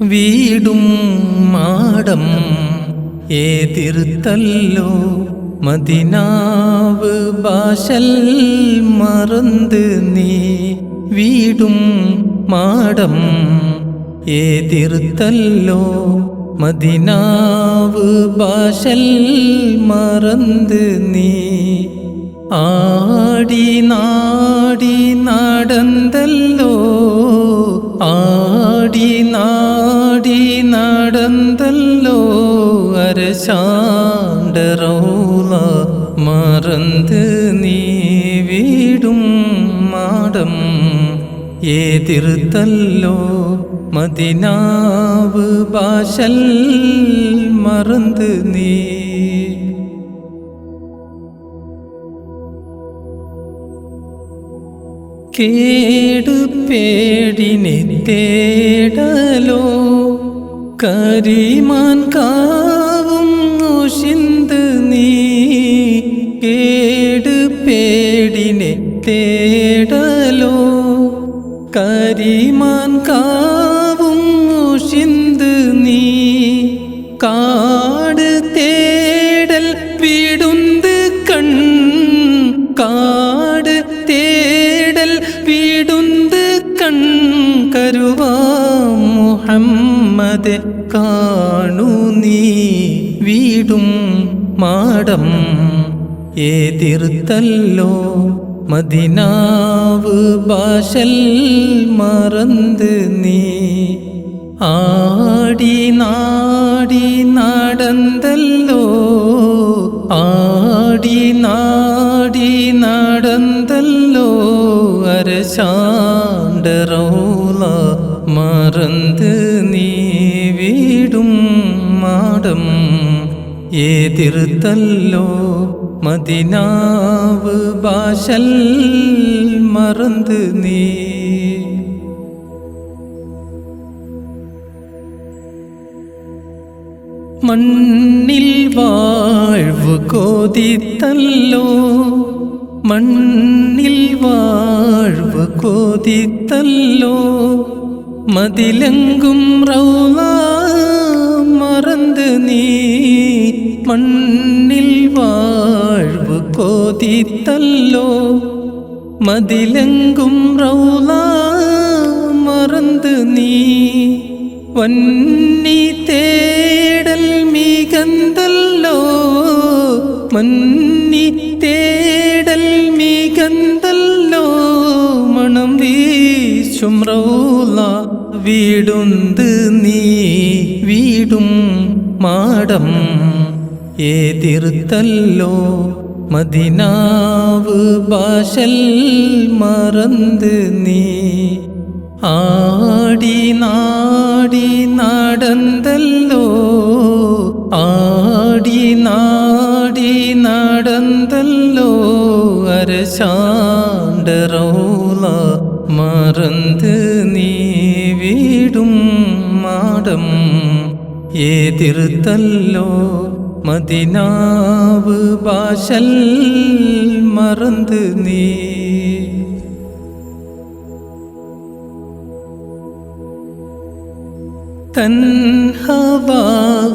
വീടും മാടം ഏതിർത്തല്ലോ മദിനാവ് ഭാഷൽ മറന്ന് നീ. വീടും മാടം ഏതിർത്തല്ലോ മദിനാവ് ഭാഷൽ മറന്ന് നീ. ആടി നാടി നടന്തല്ലോ നാടി നാടി നടന്തല്ലോ അരശാണ്ടറൗള മറന്ന് നീ വീടും മാടം ഏതിർത്തല്ലോ മദിനാവ് ഭാഷൽ മറന്ന് നീ കേടു പേടിനെ തേടലോ കരിമാൻ കാവും ഉഷിന്ത് നീ കേടുപേടിനെ തേടലോ കരിമാൻ കാവും കരുവാ മുഹമ്മദ് കാണു നീ വീടും മാടം. ഏതിർത്തല്ലോ മദിനാവ് ഭാഷൽ മറന്ന് നീ. ആടി നാടി നടന്തല്ലോ ആടി നാടി നടന്തല്ലോ കണ്ട റൗല നീ വീടും മാടം. ഏതിർത്തല്ലോ മദിനാവ് ഭാഷൽ മറന്ത് നീ. മണ്ണിൽ വാഴ്വ് കോതിത്തല്ലോ മണ്ണിൽ വാഴ്വ കോതിത്തല്ലോ. മതിലെങ്കും റൗള മറന്ന് നീ. മണ്ണിൽ വാഴ്വ കോതിത്തല്ലോ. മതിലെങ്കും റൗള മറന്ന് നീ. വന്നി തേടൽ മികന്തല്ലോ. മന്നി റൗല വീടുന്ത് നീ വീടും മാടം ഏതിർത്തല്ലോ മദിനാവ് ഭാഷൽ മറന്ന് നീ ആടി നാടി നടന്തല്ലോ ആടി നാടി നടന്തല്ലോ അരശാണ്ടറൗല മറന്ന് നീ വീടും മാടം ഏതിർത്തല്ലോ മതിനാവ് ഭാഷൽ മറന്ന് നീ. തൻഹവ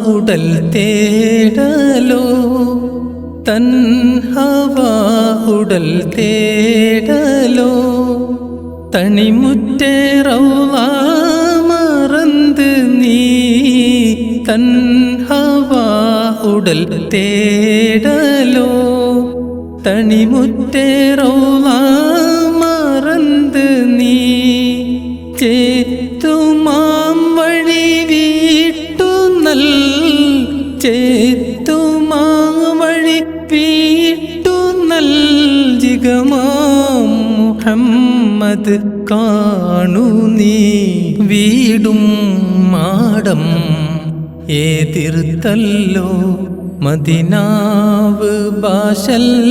ഉടൽ തേടലോ തൻഹവ ഉടൽ തേടലോ തണിമുറ്റേ റൗള മറന്ന് നീ തൻഹവാ ഉടൽ തേടലോ. തണിമുറ്റേ റൗള മറന്ന് നീ ചേത്തുമാം വഴി വീട്ടു നൽ. ചേത്തുമാ വഴി വീട്ടു നൽജികമാ മുഹമ്മദ് കാണു നീ. വീടും മാടം ഏതിർത്തല്ലോ. മദിനാവ് ഭാഷൽ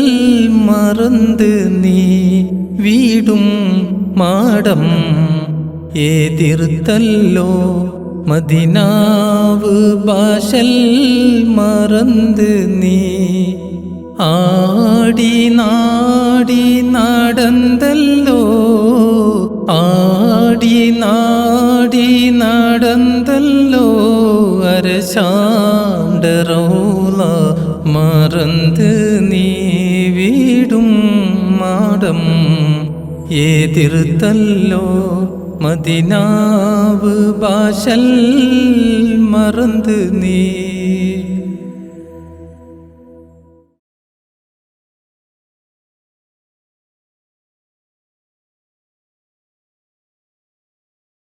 മറന്ന് നീ. വീടും മാടം ഏതിർത്തല്ലോ. മദിനാവ് ഭാഷൽ മറന്ന് നീ. ആടി നാടി നടന്തല്ലോ. ആടി നാടി നടന്തല്ലോ. അരശാണ്ടറോള മറന്ന് നീ വീടും മാടം. ഏതിർത്തല്ലോ മദിനാവ് ഭാഷൽ മറന്ന് നീ